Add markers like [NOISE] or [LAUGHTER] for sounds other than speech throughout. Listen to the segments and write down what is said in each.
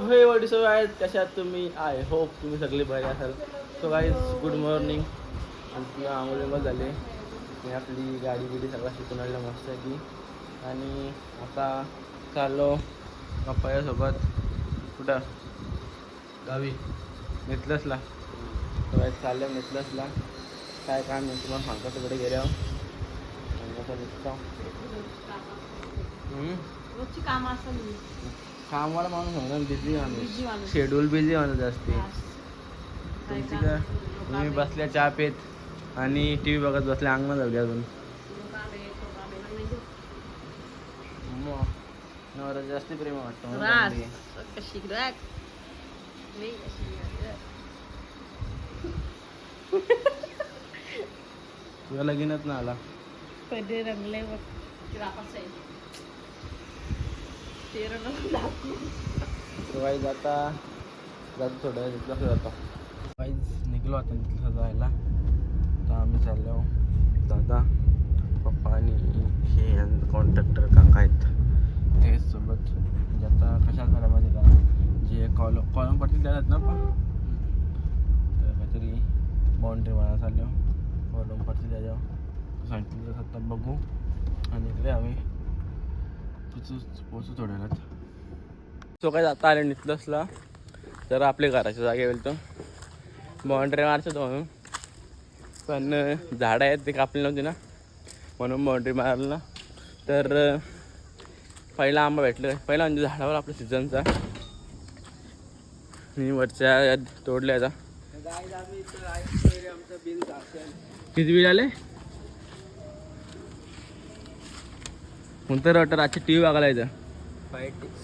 हे वडी सो आहेत. कशात तुम्ही आय होप तुम्ही सगळे बरे असाल. सो गाईज गुड मॉर्निंग आणि आंघोळी झाले. मी आपली गाडी बिडी सगळं शिकून आणलं मस्त की आणि आता चाललो पप्पायासोबत कुठं? गावी. मिथलसला तर चाललं मिथलसला काय काम नाही तुम्हाला सांगतो तिकडे गेल्यावर आणि निघतो. रोजची कामं असतात. कामाला माणूस म्हणा बिझी Busy माणूस माणूस. शेड्यूल बिझी माणूस असते तुमची? काय तो तुम्ही बसल्या चहा पेत आणि टी व्ही बघत बसल्या अंगण झाली अजून आहे, तो काम आहे, तो काम आहे. नाही देऊ. मग नवरा जास्ती प्रेम वाटतो म्हणून. चांगली. तुला लगीनच ना आला कधी रंगले बघ ते वापस दाखवू. वाईज आता जातो थोडं कसं जातो वाईज निघलो आता तिथलं जायला. तर आम्ही चाललो. दादा पप्पा आणि हे कॉन्ट्रॅक्टर काका आहेत. ते सोबत. म्हणजे आता कशा झाल्या माझे का? जे कॉलम कॉलम पडतील त्याला ना पण तर काहीतरी बाउंड्री मला चाललो. कॉलम पडतील त्याच्यावर. सांगितलं तसं आता बघू. आणि इकडे आम्ही पोचू पोचू थोड्या वेळात तो काय आता आले निघलंसला तर आपल्या घराच्या जागे तर तो बाउंड्री मारतो तो म्हणून. पण झाडं आहेत ते कापली नव्हती ना. म्हणून बाउंड्री मारलं. ना तर पहिला आंबा भेटलं. पहिला म्हणजे झाडावर आपल्या सीझनचा. मी वरच्या तोडल्या किती बिल आले? कोणतं रटर आजची टी व्ही बघायला येतं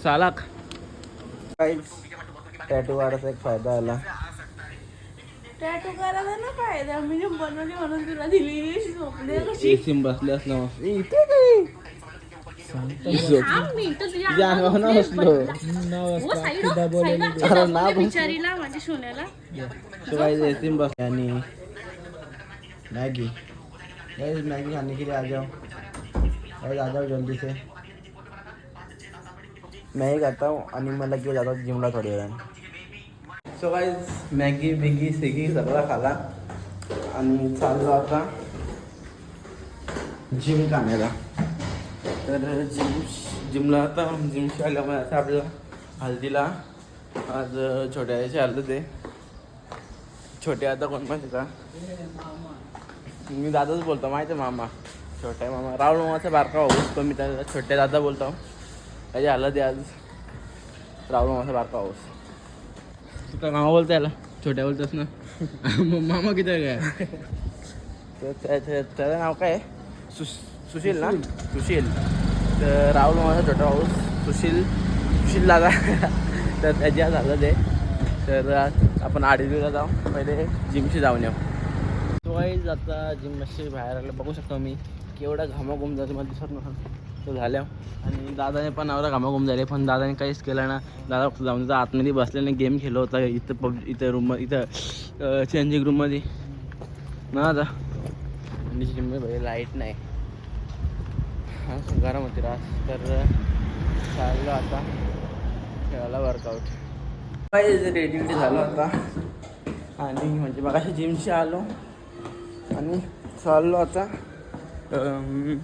सालाक टॅटू मारायचा एक फायदा आला. टॅटू करायला ना फायदा. मी बनवली म्हणून तुला दिली. झोपले कशी? एसीम बसले असलं थांब मी तर तुझ्या तुझ्या अंगावर ना बसलो. हो, साईड हो, साईड हो. अरे ना त्या बस. बिचारीला माझ्या सोन्याला तो गाइस एसीम बस आणि मैगी मैगी खाने के लिए आ जाओ. गाइस आ जाओ जल्दी से. मैं ही खाता हूँ आणि मला की जातात जिमला थोडी वेळाने सो गाइस मॅगी बिगी सिगी सगळा खाला। आणि चाललो आता जिम काढायला तर जिम जिमला आता जिमशी आल्यामुळे आता आपलं हल्दीला आज छोट्या आईचे आलं ते छोटे आता कोण माहिती का मी दादाच बोलतो माहिती आहे मामा? छोट्या मामा. राहुल मामाचा बारका हाऊस पण मी त्याला छोट्या दादा बोलतो. त्याचे आलं ते आज. राहुल मामाचा बारका हाऊस तू काय मामा बोलतो याला. छोट्या बोलतोस ना. [LAUGHS] मामा किती काय? तर त्या- त्या- त्याचं नाव काय? आहे? सुश सुशील ना? सुशील. तर राहुल माझा छोटा हाऊस सुशील. सुशील दादा. [LAUGHS] तर त्याच्या झालं ते. तर आज आपण आडवीला जाऊ. पहिले जिमशी जाऊन येऊ. तो आता जिम मशी बाहेर आलं. बघू शकतो मी. केवढा घामाघूम जातो मला दिसत नव्हतं. तो झाल्या. आणि दादाने पण एवढा घामाघूम झाले पण दादाने काहीच केलं ना. दादा जाऊन तिथं आतमध्ये बसल्याने गेम खेळत होता इथं पब इथं रूम इथं चेंजिंग रूममध्ये ना आता? आणि जिममध्ये लाइट नाही. हा गरम होती रात तर चाललो आता. खेळायला वर्कआउट रेडी रेडी झालो आता आणि म्हणजे मग अशा जिमशी आलो. आणि चाललो आता. कुठं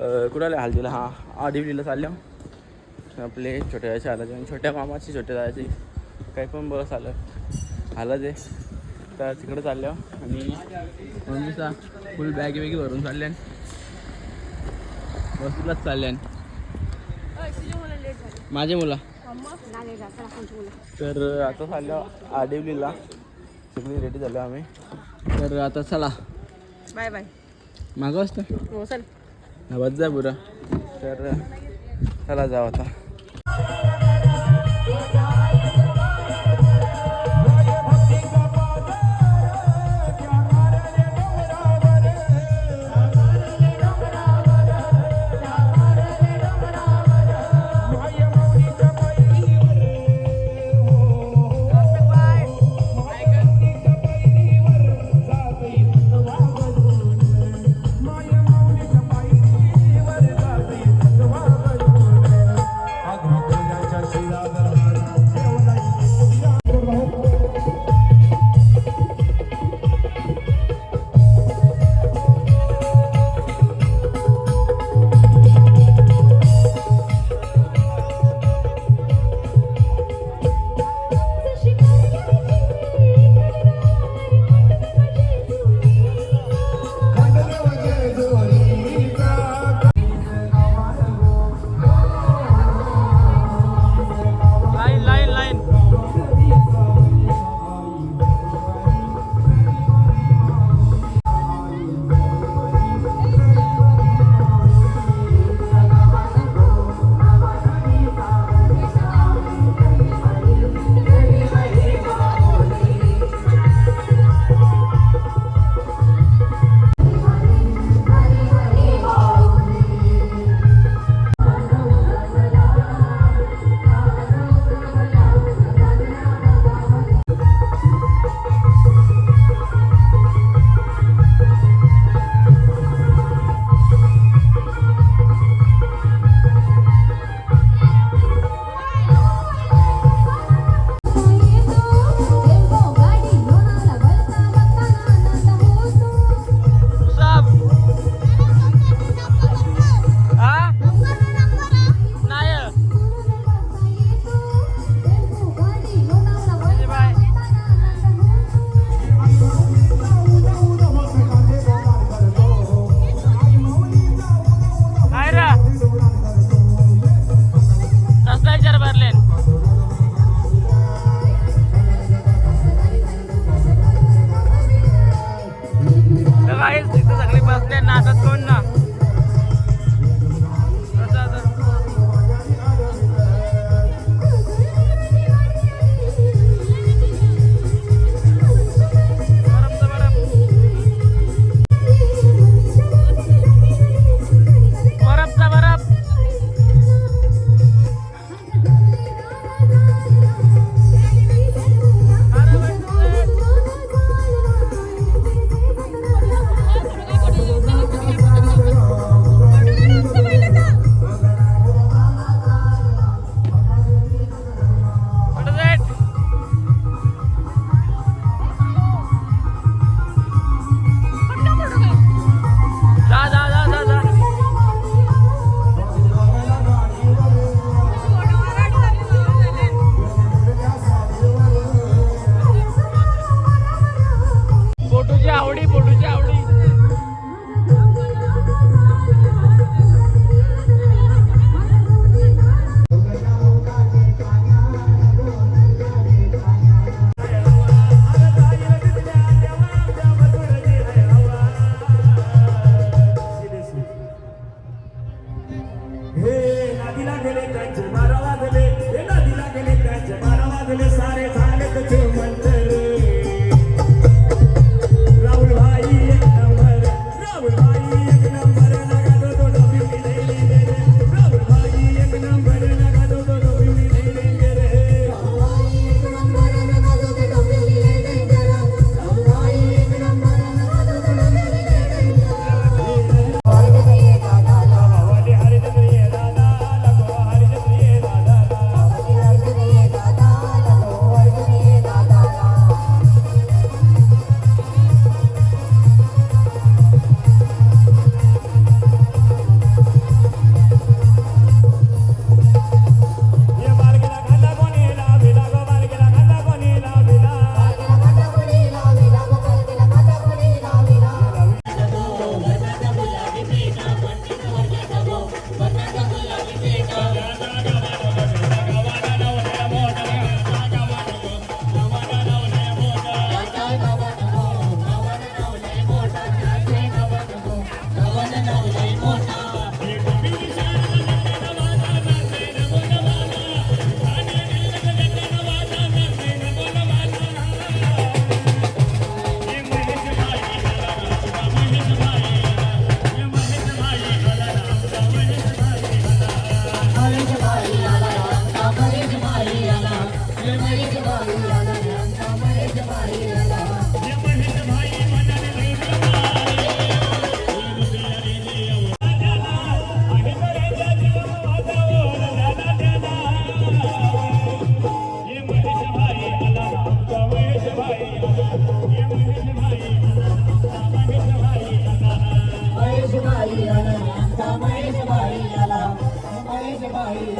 अं, कुणाला हां आदिवलीला चाललो. आपले छोट्या जायचे आणि छोट्या मामाची छोट्या जायची काही पण बस आलं. आलं ते. तर तिकडे चालल्या आणि मम्मीचा फुल बॅग वेगी भरून चालल्या वस्तूलाच चालल्यान माझे मुला. तर आता चाललो आडिवलीला सगळी रेडी झालो आम्ही. तर आता चला. बाय बाय मागं असतं. हो चल. आवाज जा बुरा. तर चला जाऊ आता.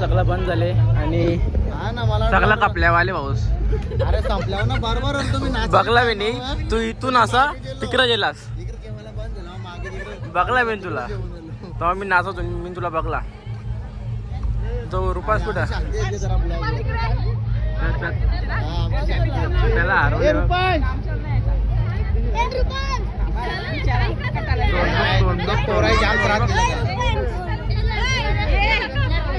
सगळं बंद झाले आणि हा ना मला सगळा कापल्यावाले पाऊस अरे संपल्यावर ना बरोबर आलो तुम्ही नाच बघला मी नाही तू इथून असा तिकडे गेलास. इकडे केव्हाला बंद झाला मागे तिकडे बघला मी तुला. तेव्हा मी नाचतो मी तुला बघला. तो रुपास कुठं? शांती येते जरा ब्लॉग हा आमची शांती येते. त्याला ए, हरवलं रुपाल! दोन- दोन- पोराई जाम त्रास दिला.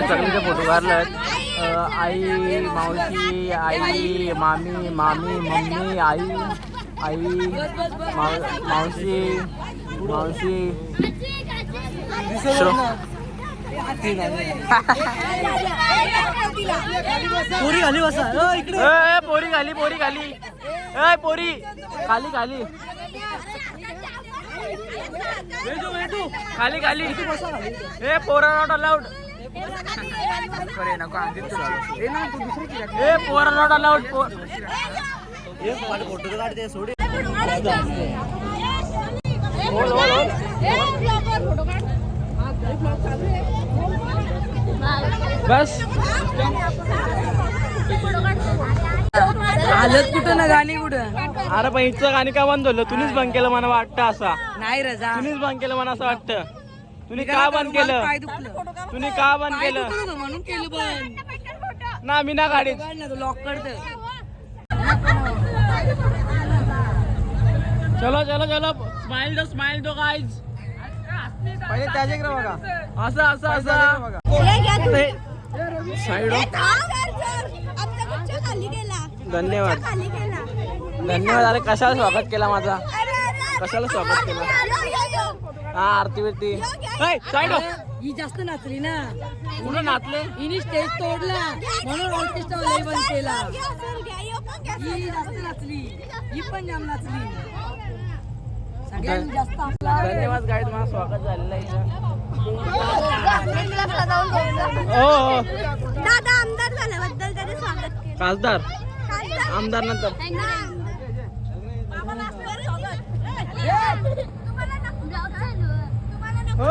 सगळीचे फोटो काढले आई मावशी आई मामी मामी मम्मी आई आई माव- मावशी मावशी. पोरी खाली बसा. इकडे. पोरी खाली पोरी खाली. ए पोरी. खाली खाली. खाली खाली. ए पोरा नॉट अलाउड नको आधीच तुला. ए पोरा नॉट अलाउड फोटो तर काढते सोडी बस हालत कुठं ना गाणी कुठं? अरे पण हिचं गाणी का बंद झालं? तुम्हीच बंद केलं मला वाटतं असा. नाही रजा. तुम्हीच बंद केलं मला असं वाटतं. तुम्ही का बंद केलं? तुम्ही का बंद केलं? म्हणून केलं पण ना मी ना गाडीत. काढ ना तू लॉक करत चलो चलो चलो स्माइल दो स्माइल दो गाइज पहिले त्याच्याकडे बघा. असं असं असं. साईड खाली गेला. धन्यवाद. खाली गेला. धन्यवाद. अरे कशाला स्वागत केला माझा? कशाला स्वागत केलं? हा आरती बिरती. साईड हो. ही जास्त नाचली ना. कुठं नाचले? हिने स्टेज तोडला. म्हणून ऑर्केस्ट्रा लय बंद केला. ही जास्त नाचली. ही पण जाम नाचली. सगळ्यांनी जास्त आपला धन्यवाद गाईड माझं स्वागत झालेलं आहे. हो हो. दादा आमदार झाल्याबद्दल त्याने स्वागत केलं. खासदार? खासदार? आमदार नंतर. हो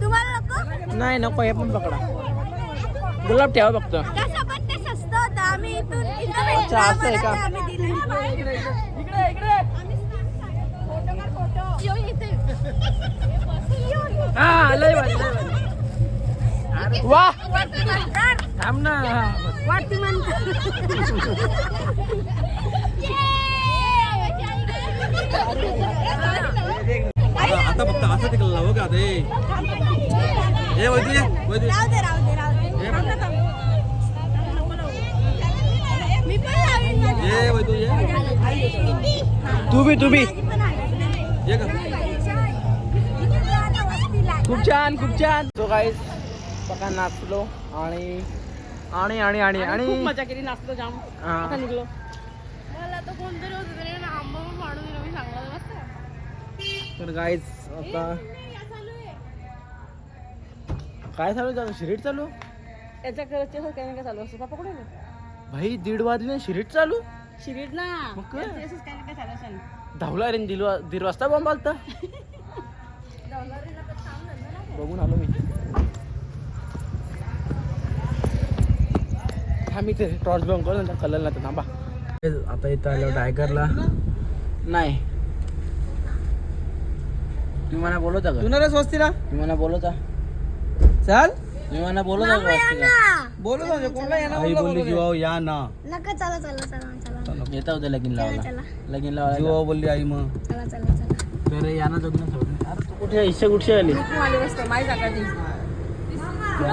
तुम्हाला नको नाही नको हे पण पकडा गुलाब ठेवा फक्त त्यासोबत ते स्वस्त होतं आम्ही इथून इथं अच्छा, असं आहे भेटलं, का? आम्हाला ते आम्ही दिलं. आम्ही फोटो काढ, फोटो. यो, इथे. यो, यो. हा लय भारी, लय भारी. वा वरती म्हणतात. थांब ना हा, बस. वरती म्हणतात. आता फक्त असं तिकडे लावू का ते तू बी तू बी. खूप छान खूप छान. तो काय बघा नाचलो आणि आणि आणि आणि आणि खूप मजा केली नाचलो जाम. हा. आता निघलो. मला तर कोणतरी होतं त्याने ना आंबा पण पाडून दिलं मी सांगला मस्त तर गाईज आता काय चालू चालू? शिरीट चालू? याच्या घरचे असं काही ना काय चालू असतं? पप्पा कुठे गेले? भाई दीड वाजले शिरीट चालू? शिरीड ना. मग काय? असंच ना काय चालू असेल. धावला रे दीड वा- दीड वाजता बॉम्ब आलता. बघून आलो मी. हा मी ते टॉर्च बॉम्ब करून कलर नाही थांबा. आता इथं आलो टायगरला नाही. तुम्ही मला बोलवता का? तुला स्वस्तीला तुम्ही मला बोलवता? चाल. तुम्ही मला बोलवता का वाजता बोलू ना कोणला येणार आई बोलली जीवा या ना. नका चला चला चला चला. येता होते लगीन लावायला. चला. लगीन लावायला. जीवा बोलली आई मग. चला चला चला. तर याना जगणं सोडलं अरे तू कुठे इच्छा कुठची आली? तू आली बसते माही जागा ती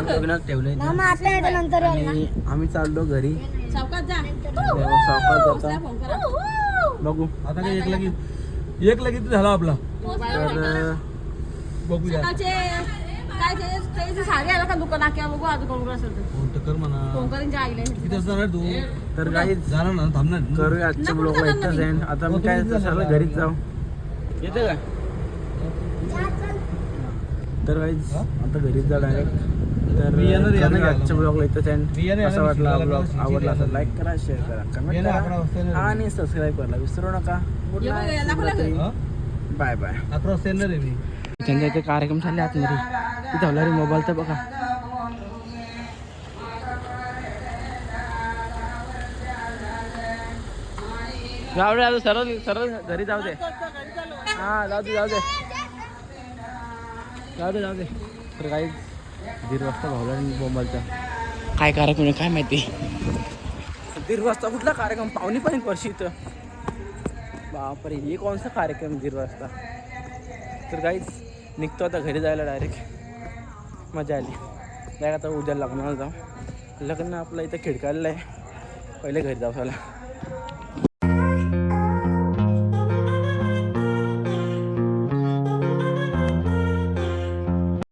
लग्नात ठेवलंय ते. मामा आता येतो नंतर आणि आम्ही चाललो घरी. सावकाश जाता. बघू. आता काय एक लगीत एक लगीत झाला आपला. तर बघूया. सकाळचे काय ते ते जे साडी आला का बघू कोण असेल तर कोणतं कर म्हणा. आईले किती तू. तर काही जाणार ना थांबणार करूया आजच्या एंड आता मी काय सरळ घरीच जाऊ. येते का? तर काही आता घरीच जा डायरेक्ट तर. आजच्या ब्लॉगला इथंच एंड येणार, वाटला ब्लॉग आवडला असेल शिकायला. लाईक करा शेअर करा कमेंट करा. आणि सबस्क्राईब करायला विसरू नका. बाय बाय अकरा वाजता येणार आहे मी. त्यांच्या इथे कार्यक्रम चालले आतमध्ये. तिथे हवला रे मोबाईल तर बघा. जाऊ दे आता सरळ सरळ घरी जाऊ दे. हा जाऊ दे जाऊ दे. जाऊ दे जाऊ दे. तर काही दीड वाजता भावला मोबाईलचा काय कार्यक्रम आहे काय माहिती? दीड वाजता कुठला कार्यक्रम? पाहुणे पण वर्षी इथं. बापरे हे कोणसा कार्यक्रम दीड वाजता? तर काहीच निघतो आता घरी जायला डायरेक्ट मजा आली. डायरेक्ट आता उद्या लग्नाला जाऊ. लग्न आपलं इथं खिडकायला आहे. पहिले घरी जाऊ चला.